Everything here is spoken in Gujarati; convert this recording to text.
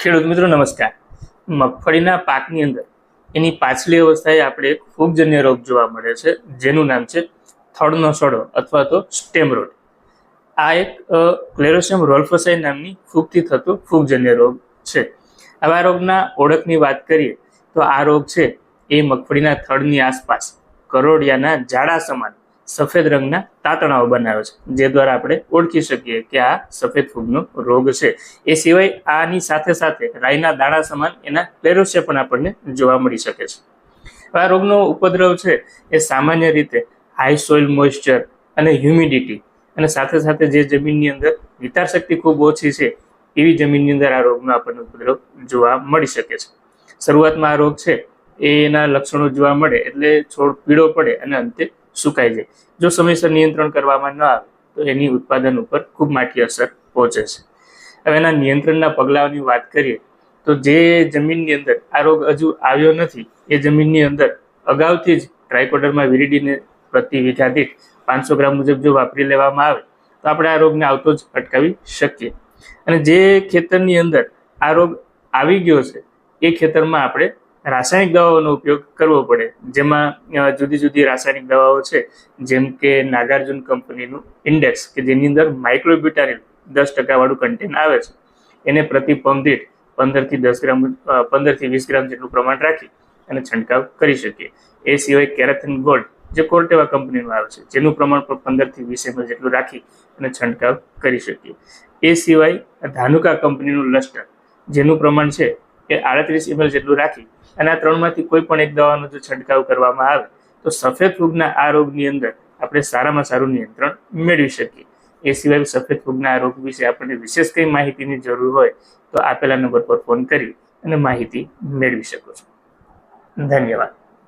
ખેડૂત મિત્રો, નમસ્કાર. મગફળીના પાકની અંદર એની પાછલી અવસ્થાએ આપણે એક ફૂગજન્ય રોગ જોવા મળે છે, જેનું નામ છે થડનો સડો અથવા તો સ્ટેમ રોડ આ એક ક્લેરોસિયમ રોલ્ફોસાઈ નામની ફૂગથી થતો ફૂગજન્ય રોગ છે. આવા રોગના ઓળખની વાત કરીએ તો આ રોગ છે એ મગફળીના થડની આસપાસ કરોડિયાના જાડા સમાન સફેદ રંગના તાતણાઓ બનાવે છે, જે દ્વારા આપણે ઓળખી શકીએ કે આ સફેદ ફૂગનો રોગ છે. એ સિવાય આની સાથે સાથે રાઈના દાણા સમાન એના ક્લેરોસિયા પણ આપણને જોવા મળી શકે છે. આ રોગનો ઉપદ્રવ છે એ સામાન્ય રીતે હાઈ સોઇલ મોઇશ્ચર અને હ્યુમિડિટી અને સાથે સાથે જે જમીનની અંદર વિતાર શક્તિ ખૂબ ઓછી છે, એવી જમીનની અંદર આ રોગનો આપણને ઉપદ્રવ જોવા મળી શકે છે. શરૂઆતમાં આ રોગ છે એના લક્ષણો જોવા મળે એટલે છોડ પીળો પડે અને અંતે સુકાઈ જાય. જો સમયસર નિયંત્રણ કરવામાં ન આવે, તો એની ઉત્પાદન ઉપર ખૂબ માઠી અસર પહોંચે છે. હવે એના નિયંત્રણના પગલાઓની વાત કરીએ, તો જે જમીનની અંદર આ રોગ હજુ આવ્યો નથી, એ જમીનની અંદર અગાઉથી જ ટ્રાયકોડરમાં વિરીડીને પ્રતિ વીઘા દીઠ પાંચસો ગ્રામ મુજબ જો વાપરી લેવામાં આવે, તો આપણે આ રોગને આવતો જ અટકાવી શકીએ. અને જે ખેતરની અંદર આ રોગ આવી ગયો છે, એ ખેતરમાં આપણે રાસાયણિક દવાઓનો ઉપયોગ કરવો પડે. જેમાં જુદી જુદી રાસાયણિક દવાઓ છે. જેમ કે નાગાર્જુન કંપનીનું ઇન્ડેક્સ, કે જેની અંદર માઇક્રોબ્યુટારિલ દસ ટકાવાળું કન્ટેન આવે છે. એને પ્રતિ પંપ પંદરથી દસ ગ્રામ પંદરથી વીસ ગ્રામ જેટલું પ્રમાણ રાખી અને છંટકાવ કરી શકીએ. એ સિવાય કેરાથિન ગોલ્ડ, જે કોર્ટેવા કંપનીનું આવે છે, જેનું પ્રમાણ પણ પંદરથી વીસ એમએલ જેટલું રાખી અને છંટકાવ કરી શકીએ. એ સિવાય ધાનુકા કંપનીનું લસ્ટર, જેનું પ્રમાણ છે એ આડત્રીસ એમએલ જેટલું રાખી અને આ ત્રણમાંથી કોઈ પણ એક દવાનો જો છંટકાવ કરવામાં આવે, તો સફેદ ફૂગના આ રોગની અંદર આપણે સારામાં સારું નિયંત્રણ મેળવી શકીએ. એ સિવાય સફેદ ફૂગના આ રોગ વિશે આપણને વિશેષ કંઈ માહિતીની જરૂર હોય, તો આપેલા નંબર પર ફોન કરી અને માહિતી મેળવી શકો છો. ધન્યવાદ.